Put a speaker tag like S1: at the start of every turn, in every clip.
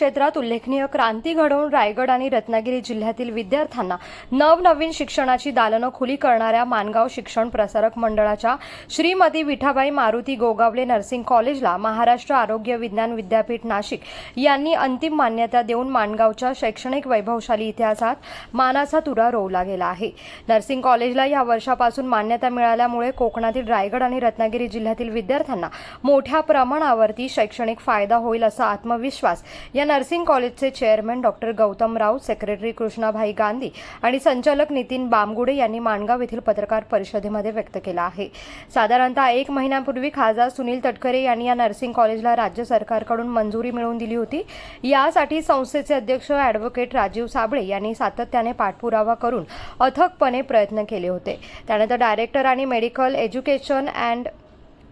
S1: क्षेत्रात उल्लेखनीय क्रांती घडवून रायगड आणि रत्नागिरी जिल्ह्यातील विद्यार्थ्यांना नवनवीन शिक्षणाची दालनं खुली करणाऱ्या मानगाव शिक्षण प्रसारक मंडळाच्या श्रीमती विठाबाई मारुती गोगावले नर्सिंग कॉलेजला महाराष्ट्र आरोग्य विज्ञान विद्यापीठ नाशिक यांनी अंतिम मान्यता देऊन माणगावच्या शैक्षणिक वैभवशाली इतिहासात मानाचा तुरा रोवला गेला आहे. नर्सिंग कॉलेजला या वर्षापासून मान्यता मिळाल्यामुळे कोकणातील रायगड आणि रत्नागिरी जिल्ह्यातील विद्यार्थ्यांना मोठ्या प्रमाणावरती शैक्षणिक फायदा होईल असा आत्मविश्वास या नर्सिंग कॉलेजचे chairman doctor Gautam Rao secretary Krishnabhai Gandhi आणि संचालक नितीन बामगुडे यांनी माणगाव येथील पत्रकार परिषदेमध्ये व्यक्त केला आहे. साधारणतः एक महिन्यापूर्वी खासदार सुनील तटकरे यांनी या नर्सिंग कॉलेजला राज्य सरकारकडून मंजुरी मिळवून दिली होती. यासाठी संस्थेचे अध्यक्ष ॲडव्होकेट राजीव साबळे यांनी सातत्याने पाठपुरावा करून अथकपणे प्रयत्न केले होते. त्यानंतर डायरेक्टर आणि मेडिकल एज्युकेशन अँड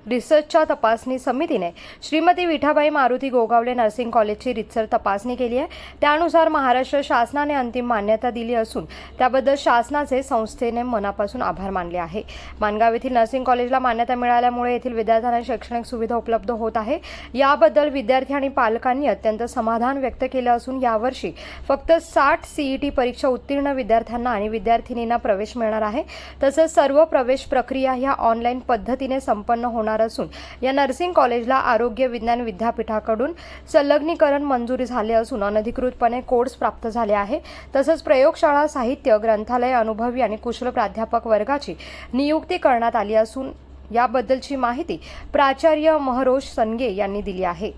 S1: रिसर्चच्या तपासणी समितीने श्रीमती विठाबाई मारुती गोगावले नर्सिंग कॉलेजची रितसर तपासणी केली आहे. त्यानुसार महाराष्ट्र शासनाने अंतिम मान्यता दिली असून त्याबद्दल शासनाचे संस्थेने मनापासून आभार मानले आहे. मानगाव येथील नर्सिंग कॉलेजला मान्यता मिळाल्यामुळे येथील विद्यार्थ्यांना शैक्षणिक सुविधा उपलब्ध होत आहे. याबद्दल विद्यार्थी आणि पालकांनी अत्यंत समाधान व्यक्त केलं असून यावर्षी फक्त साठ सीईटी परीक्षा उत्तीर्ण विद्यार्थ्यांना आणि विद्यार्थिनींना प्रवेश मिळणार आहे. तसंच सर्व प्रवेश प्रक्रिया ह्या ऑनलाईन पद्धतीने संपन्न होणार असून या नर्सिंग कॉलेजला आरोग्य विज्ञान विद्यापीठाकडून संलग्नीकरण मंजुरी झाले असून अनधिकृतपणे कोर्स प्राप्त झाले आहे. तसंच प्रयोगशाळा साहित्य ग्रंथालय अनुभवी आणि कुशल प्राध्यापक वर्गाची नियुक्ती करण्यात आली असून याबद्दलची माहिती प्राचार्य महरोष सनगे यांनी दिली आहे.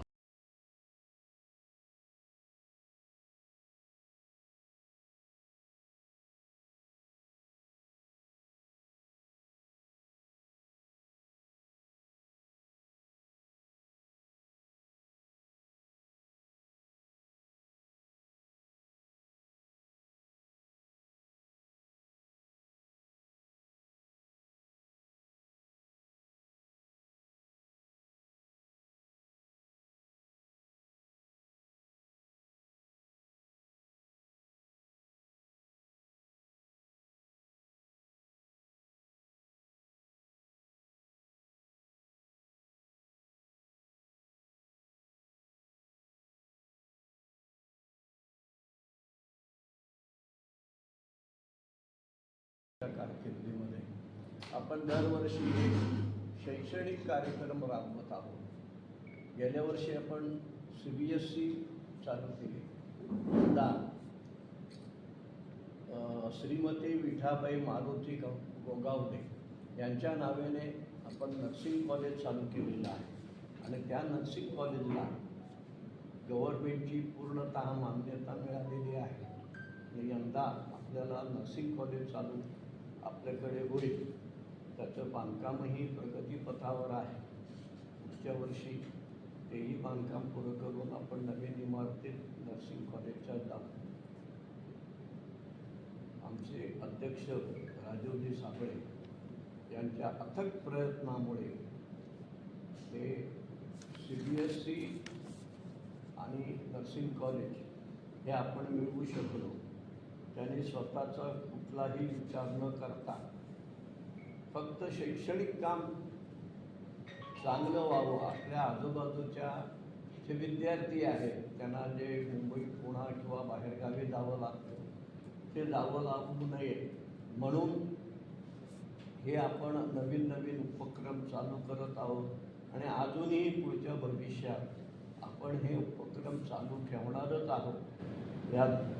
S2: कारकिर्दीमध्ये आपण दरवर्षी शैक्षणिक कार्यक्रम राबवत आहोत. गेल्या वर्षी आपण सी बी एस सी चालू केली. यंदा श्रीमती विठाबाई मारुती गोगावले यांच्या नावाने आपण नर्सिंग कॉलेज चालू केलेलं आहे. आणि त्या नर्सिंग कॉलेजला गव्हर्नमेंटची पूर्णतः मान्यता मिळालेली आहे. यंदा आपल्याला नर्सिंग कॉलेज चालू आपल्याकडे होईल. त्याचं बांधकामही प्रगतीपथावर आहे. पुढच्या वर्षी तेही बांधकाम पुरं करून आपण नवीन इमारतीत नर्सिंग कॉलेजच्या जाऊ. आमचे अध्यक्ष राजीवजी साबळे यांच्या अथक प्रयत्नामुळे ते सी बी एस सी आणि नर्सिंग कॉलेज हे आपण मिळवू शकलो. त्यांनी स्वतःचा कुठलाही विचार न करता फक्त शैक्षणिक काम चांगलं व्हावं आपल्या आजूबाजूच्या जे विद्यार्थी आहेत त्यांना जे मुंबई पुणा किंवा बाहेरगावी जावं लागतं ते जावं लागू नये. म्हणून हे आपण नवीन नवीन उपक्रम चालू करत आहोत आणि अजूनही पुढच्या भविष्यात आपण हे उपक्रम चालू ठेवणारच आहोत. यात